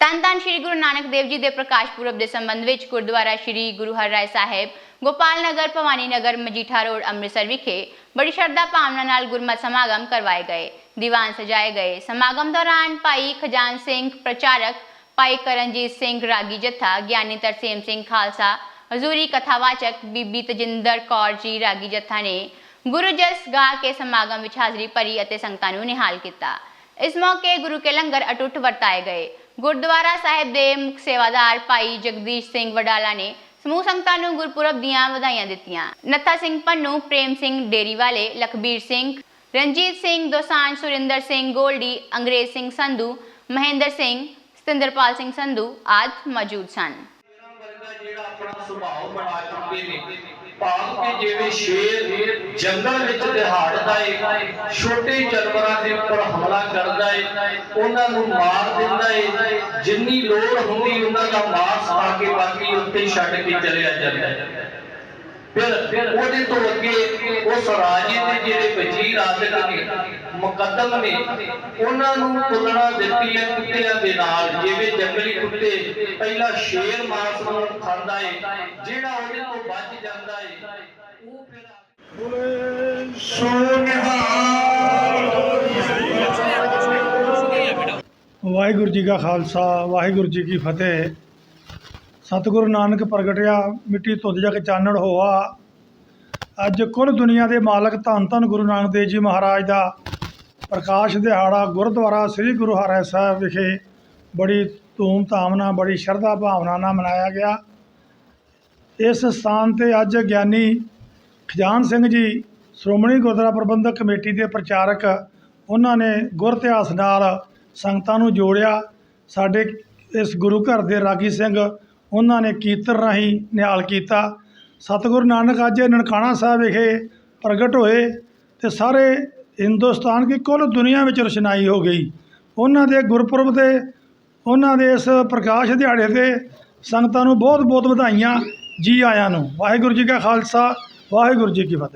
ਧੰਨ ਧੰਨ ਸ਼੍ਰੀ ਗੁਰੂ ਨਾਨਕ ਦੇਵ ਜੀ ਦੇ ਪ੍ਰਕਾਸ਼ ਪੁਰਬ ਦੇ ਸੰਬੰਧ ਵਿੱਚ ਗੁਰਦੁਆਰਾ ਸ਼੍ਰੀ ਗੁਰੂ ਹਰਿਰਾਏ ਸਾਹਿਬ, ਗੋਪਾਲ ਨਗਰ, ਭਵਾਨੀ ਨਗਰ, ਮਜੀਠਾ ਰੋਡ, ਅੰਮ੍ਰਿਤਸਰ ਵਿਖੇ ਬੜੀ ਸ਼ਰਧਾ ਭਾਵਨਾ ਨਾਲ ਗੁਰਮਤਿ ਸਮਾਗਮ ਕਰਵਾਏ ਗਏ। ਦੀਵਾਨ ਸਜਾਏ ਗਏ। ਸਮਾਗਮ ਦੌਰਾਨ ਭਾਈ ਖਜਾਨ ਸਿੰਘ, ਪ੍ਰਚਾਰਕ ਭਾਈ ਕਰਨਜੀਤ ਸਿੰਘ, ਰਾਗੀ ਜੱਥਾ, ਗਿਆਨੀ ਤਰਸੇਮ ਸਿੰਘ ਖਾਲਸਾ, ਹਜ਼ੂਰੀ ਕਥਾਵਾਚਕ ਬੀਬੀ ਤਜਿੰਦਰ ਕੌਰ ਜੀ, ਰਾਗੀ ਜਥਾ ਨੇ ਗੁਰੂ ਜਸ ਗਾ ਕੇ ਸਮਾਗਮ ਵਿੱਚ ਹਾਜ਼ਰੀ ਭਰੀ ਅਤੇ ਸੰਗਤਾਂ ਨੂੰ ਨਿਹਾਲ ਕੀਤਾ। ਇਸ ਮੌਕੇ ਗੁਰੂ ਕੇ ਲੰਗਰ ਅਟੁੱਟ ਵਰਤਾਏ ਗਏ। ਗੁਰਦੁਆਰਾ ਸਾਹਿਬ ਦੇ ਮੁੱਖ ਸੇਵਾਦਾਰ ਭਾਈ ਜਗਦੀਸ਼ ਸਿੰਘ ਵਡਾਲਾ ਨੇ ਸਮੂਹ ਸੰਗਤਾਂ ਨੂੰ ਗੁਰਪੁਰਬ ਦੀਆਂ ਵਧਾਈਆਂ ਦਿੱਤੀਆਂ। ਨੱਥਾ ਸਿੰਘ ਪੰਨੂ, ਪ੍ਰੇਮ ਸਿੰਘ ਡੇਰੀ ਵਾਲੇ, ਲਖਬੀਰ ਸਿੰਘ, ਰਣਜੀਤ ਸਿੰਘ ਦੋਸਾਂਝ, ਸੁਰਿੰਦਰ ਸਿੰਘ ਗੋਲਡੀ, ਅੰਗਰੇਜ਼ ਸਿੰਘ ਸੰਧੂ, ਮਹਿੰਦਰ ਸਿੰਘ, ਸਤਿੰਦਰਪਾਲ ਸਿੰਘ ਸੰਧੂ ਆਦਿ ਮੌਜੂਦ ਸਨ। ਜਿਹੜਾ ਆਪਣਾ ਸੁਭਾਅ ਬਣਾ ਚੁੱਕੇ ਨੇ ਭਾਵ ਕਿ ਜਿਵੇਂ ਸ਼ੇਰ ਜੰਗਲ ਵਿੱਚ ਦਿਹਾੜਦਾ ਏ, ਛੋਟੇ ਜਾਨਵਰਾਂ ਦੇ ਉੱਪਰ ਹਮਲਾ ਕਰਦਾ ਏ, ਉਹਨਾਂ ਨੂੰ ਮਾਰ ਦਿੰਦਾ ਏ, ਜਿੰਨੀ ਲੋੜ ਹੁੰਦੀ ਉਹਨਾਂ ਦਾ ਮਾਸ ਖਾ ਕੇ ਬਾਕੀ ਉੱਤੇ ਛੱਡ ਕੇ ਚਲਿਆ ਜਾਂਦਾ ਏ। ਫਿਰ ਉਹਦੇ ਤੋਂ ਅੱਗੇ ਉਸ ਰਾਜੇ ਦੇ ਜਿਹੜੇ ਵਜ਼ੀਰ ਆਦਿਕ ਨੇ, ਮੁਕੱਦਮ ਨੇ, ਉਹਨਾਂ ਨੂੰ ਤੁਲਨਾ ਦਿੱਤੀ ਹੈ ਕੁੱਤਿਆਂ ਦੇ ਨਾਲ, ਜਿਵੇਂ ਜੰਗਲੀ ਕੁੱਤੇ ਪਹਿਲਾਂ ਸ਼ੇਰ ਮਾਸ ਨੂੰ ਖਾਂਦਾ ਏ, ਜਿਹੜਾ ਉਹਦੇ ਤੋਂ ਬਚ ਜਾਂਦਾ ਵਾਹਿਗੁਰੂ ਜੀ ਕਾ ਖਾਲਸਾ, ਵਾਹਿਗੁਰੂ ਜੀ ਕੀ ਫਤਿਹ। ਸਤਿਗੁਰੂ ਨਾਨਕ ਪ੍ਰਗਟਿਆ, ਮਿੱਟੀ ਧੁੰਦ ਜਾ ਕੇ ਚਾਨਣ ਹੋਆ। ਅੱਜ ਕੁੱਲ ਦੁਨੀਆ ਦੇ ਮਾਲਕ ਧੰਨ ਧੰਨ ਗੁਰੂ ਨਾਨਕ ਦੇਵ ਜੀ ਮਹਾਰਾਜ ਦਾ ਪ੍ਰਕਾਸ਼ ਦਿਹਾੜਾ ਗੁਰਦੁਆਰਾ ਸ੍ਰੀ ਗੁਰੂ ਹਰਿ ਸਾਹਿਬ ਵਿਖੇ ਬੜੀ ਧੂਮ-ਧਾਮ ਨਾਲ, ਬੜੀ ਸ਼ਰਧਾ ਭਾਵਨਾ ਨਾਲ ਮਨਾਇਆ ਗਿਆ। ਇਸ ਸਥਾਨ ਤੇ ਅੱਜ ਗਿਆਨੀ ਖਜਾਨ ਸਿੰਘ ਜੀ, ਸ਼੍ਰੋਮਣੀ ਗੁਰਦੁਆਰਾ ਪ੍ਰਬੰਧਕ ਕਮੇਟੀ ਦੇ ਪ੍ਰਚਾਰਕ, ਉਹਨਾਂ ਨੇ ਗੁਰ ਇਤਿਹਾਸ ਨਾਲ ਸੰਗਤਾਂ ਨੂੰ ਜੋੜਿਆ। ਸਾਡੇ ਇਸ ਗੁਰੂ ਘਰ ਦੇ ਰਾਗੀ ਸਿੰਘ, ਉਹਨਾਂ ਨੇ ਕੀਰਤਨ ਰਾਹੀਂ ਨਿਹਾਲ ਕੀਤਾ। ਸਤਿਗੁਰੂ ਨਾਨਕ ਅੱਜ ਨਨਕਾਣਾ ਸਾਹਿਬ ਵਿਖੇ ਪ੍ਰਗਟ ਹੋਏ ਤੇ ਸਾਰੇ ਹਿੰਦੁਸਤਾਨ ਕੀ ਕੁੱਲ ਦੁਨੀਆ ਵਿੱਚ ਰਚਨਾਈ ਹੋ ਗਈ। ਉਹਨਾਂ ਦੇ ਗੁਰਪੁਰਬ ਤੇ, ਉਹਨਾਂ ਦੇ ਇਸ ਪ੍ਰਕਾਸ਼ ਦਿਹਾੜੇ ਤੇ ਸੰਗਤਾਂ ਨੂੰ ਬਹੁਤ ਬਹੁਤ ਵਧਾਈਆਂ ਜੀ ਆਇਆਂ ਨੂੰ। ਵਾਹਿਗੁਰੂ ਜੀ ਕਾ ਖਾਲਸਾ ਵਾਹਿਗੁਰੂ ਜੀ ਕੀ ਫਤਿਹ।